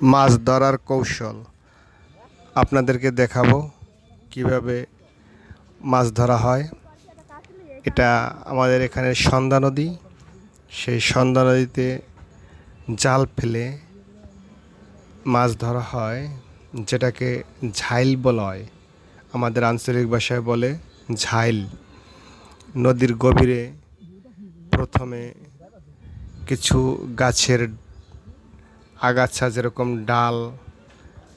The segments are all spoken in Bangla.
মাছ ধরার কৌশল। আপনাদেরকে দেখাবো কীভাবে মাছ ধরা হয়। এটা আমাদের এখানে সন্ধ্যা নদী। সেই সন্ধ্যা নদীতে জাল ফেলে মাছ ধরা হয়, যেটাকে ঝাইল বলা হয়। আমাদের আঞ্চলিক ভাষায় বলে ঝাইল। নদীর গভীরে প্রথমে কিছু গাছের আগাছা যেরকম ডাল,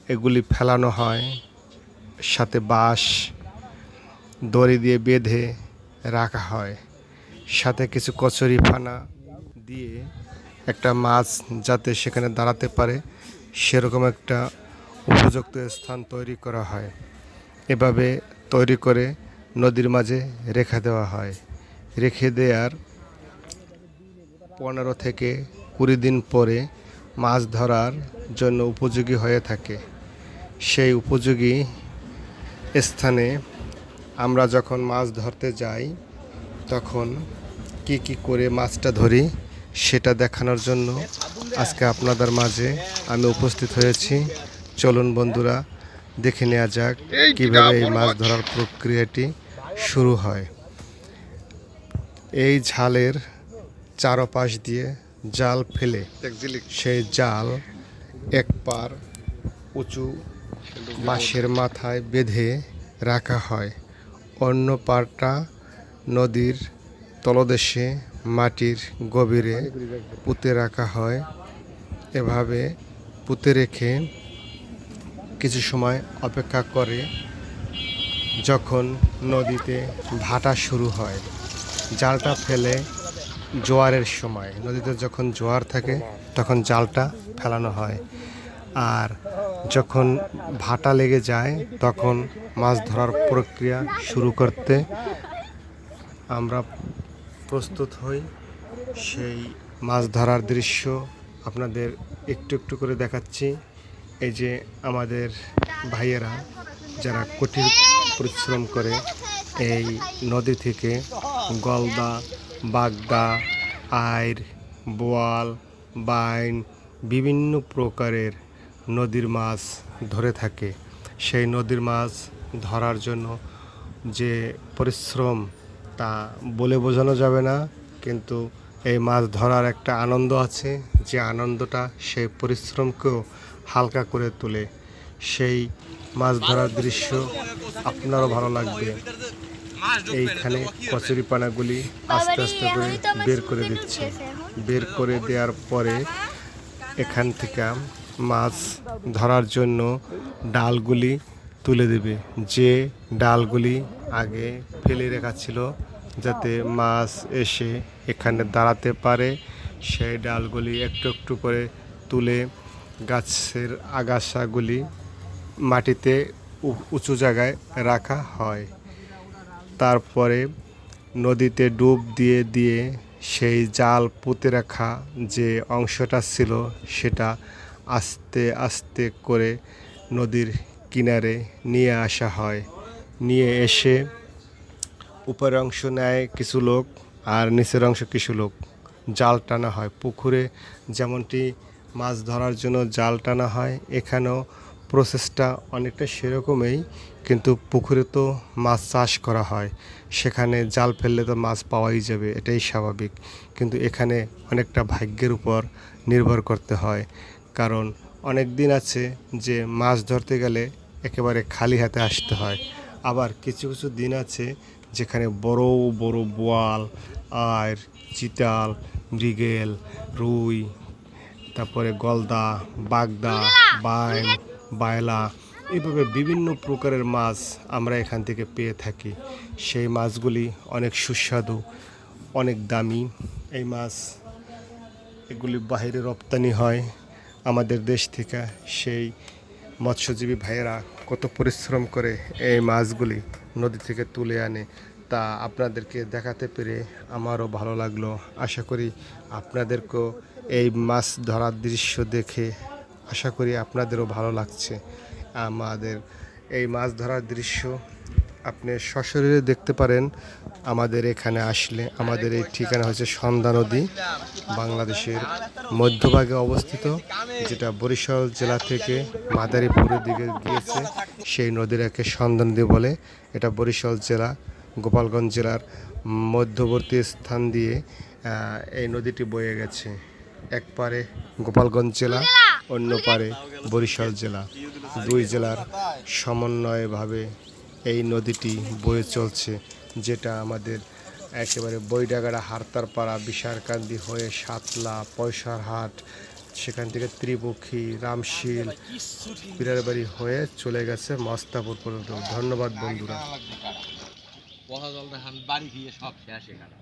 এগুলি ফেলানো হয়, সাথে বাঁশ, দড়ি দিয়ে বেঁধে রাখা হয়। সাথে কিছু কচুরি ফানা দিয়ে একটা মাছ যাতে সেখানে দাঁড়াতে পারে, সেরকম একটা উপযুক্ত স্থান তৈরি করা হয়। এভাবে তৈরি করে নদীর মাঝে রেখে দেওয়া হয়। রেখে দেওয়ার পনেরো থেকে কুড়ি দিন পরে মাছ ধরার জন্য উপযোগী হয়ে থাকে। সেই উপযোগী স্থানে আমরা যখন মাছ ধরতে যাই, তখন কি কি করে মাছটা ধরি সেটা দেখানোর জন্য আজকে আপনাদের মাঝে আমি উপস্থিত হয়েছি। চলুন বন্ধুরা, দেখে নেওয়া যাক কীভাবে এই মাছ ধরার প্রক্রিয়াটি শুরু হয়। এই ঝালের চারপাশ দিয়ে জাল ফেলে সেই জাল এক পার উঁচু বাঁশের মাথায় বেঁধে রাখা হয়। অন্য পারটা নদীর তলদেশে মাটির গভীরে পুঁতে রাখা হয়। এভাবে পুঁতে রেখে কিছু সময় অপেক্ষা করে যখন নদীতে ভাটা শুরু হয় জালটা ফেলে জোয়ারের সময়, নদীতে যখন জোয়ার থাকে, তখন জালটা ফেলানো হয়। আর যখন ভাটা লেগে যায়, তখন মাছ ধরার প্রক্রিয়া শুরু করতে আমরা প্রস্তুত হই। সেই মাছ ধরার দৃশ্য আপনাদের একটু একটু করে দেখাচ্ছি। এই যে আমাদের ভাইয়েরা যারা কঠিন পরিশ্রম করে এই নদী থেকে গলদা বাগদা, আইর, বোয়াল, বাইন বিভিন্ন প্রকারের নদীর মাছ ধরে থাকে। সেই নদীর মাছ ধরার জন্য যে পরিশ্রম তা বলে বোঝানো যাবে না, কিন্তু এই মাছ ধরার একটা আনন্দ আছে যে আনন্দটা সেই পরিশ্রমকেও হালকা করে তোলে। সেই মাছ ধরার দৃশ্য আপনারও ভালো লাগবে। এইখানে কচুরি পানাগুলি আস্তে আস্তে করে বের করে দিচ্ছে। বের করে দেওয়ার পরে এখান থেকে মাছ ধরার জন্য ডালগুলি তুলে দেবে। যে ডালগুলি আগে ফেলে রাখা ছিল যাতে মাছ এসে এখানে দাঁড়াতে পারে সেই ডালগুলি একটু একটু করে তুলে গাছের আগাছাগুলি মাটিতে উঁচু জায়গায় রাখা হয়। তারপরে নদীতে ডুব দিয়ে দিয়ে সেই জাল পুঁতে রাখা যে অংশটা ছিল সেটা আস্তে আস্তে করে নদীর কিনারে নিয়ে আসা হয়। নিয়ে এসে উপরের অংশ নেয় কিছু লোক আর নিচের অংশ কিছু লোক। জাল টানা হয়। পুকুরে যেমনটি মাছ ধরার জন্য জাল টানা হয়, এখানেও প্রসেসটা অনেকটা সেরকমই কিন্তু পুকুরে তো মাছ চাষ করা হয়। সেখানে জাল ফেললে তো মাছ পাওয়াই যাবে এটাই স্বাভাবিক। কিন্তু এখানে অনেকটা ভাগ্যের উপর নির্ভর করতে হয়। কারণ অনেক দিন আছে যে মাছ ধরতে গেলে একেবারে খালি হাতে আসতে হয়। আবার কিছু কিছু দিন আছে যেখানে বড় বড় বোয়াল আর চিতাল মৃগেল রুই তারপরে গলদা বাগদা বাইন বায়লা, এভাবে বিভিন্ন প্রকারের মাছ আমরা এখান থেকে পেয়ে থাকি। সেই মাছগুলি অনেক সুস্বাদু, অনেক দামি। এই মাছ, এগুলি বাইরে রপ্তানি হয় আমাদের দেশ থেকে। সেই মৎস্যজীবী ভাইয়েরা কত পরিশ্রম করে এই মাছগুলি নদী থেকে তুলে আনে, তা আপনাদেরকে দেখাতে পেরে আমারও ভালো লাগল। আশা করি আপনাদেরকেও এই মাছ ধরার দৃশ্য দেখে আশা করি আপনাদেরও ভালো লাগছে। আমাদের এই মাছ ধরার দৃশ্য আপনি সশরীরে দেখতে পারেন। আমাদের এখানে আসলে আমাদের এই ঠিকানা হচ্ছে সন্ধ্যা নদী, বাংলাদেশের মধ্যভাগে অবস্থিত, যেটা বরিশাল জেলা থেকে মাদারীপুরের দিকে গিয়েছে। সেই নদীটাকে সন্ধ্যা নদী বলে। এটা বরিশাল জেলা, গোপালগঞ্জ জেলার মধ্যবর্তী স্থান দিয়ে এই নদীটি বয়ে গেছে। এক পারে গোপালগঞ্জ জেলা অন্য পারে বরিশাল জেলা। দুই জেলার সমন্বয়ভাবে এই নদীটি বয়ে চলছে যেটা আমাদের একেবারে বইডাগাড়া হারতারপাড়া বিশারকান্দি হয়ে সাতলা পয়সার হাট সেখান থেকে ত্রিপুখী রামশীল পিরারবাড়ি হয়ে চলে গেছে মস্তাপুর পর্যন্ত। ধন্যবাদ বন্ধুরা। বহা জল দেখান বাড়ি গিয়ে সব শেষ এখানে।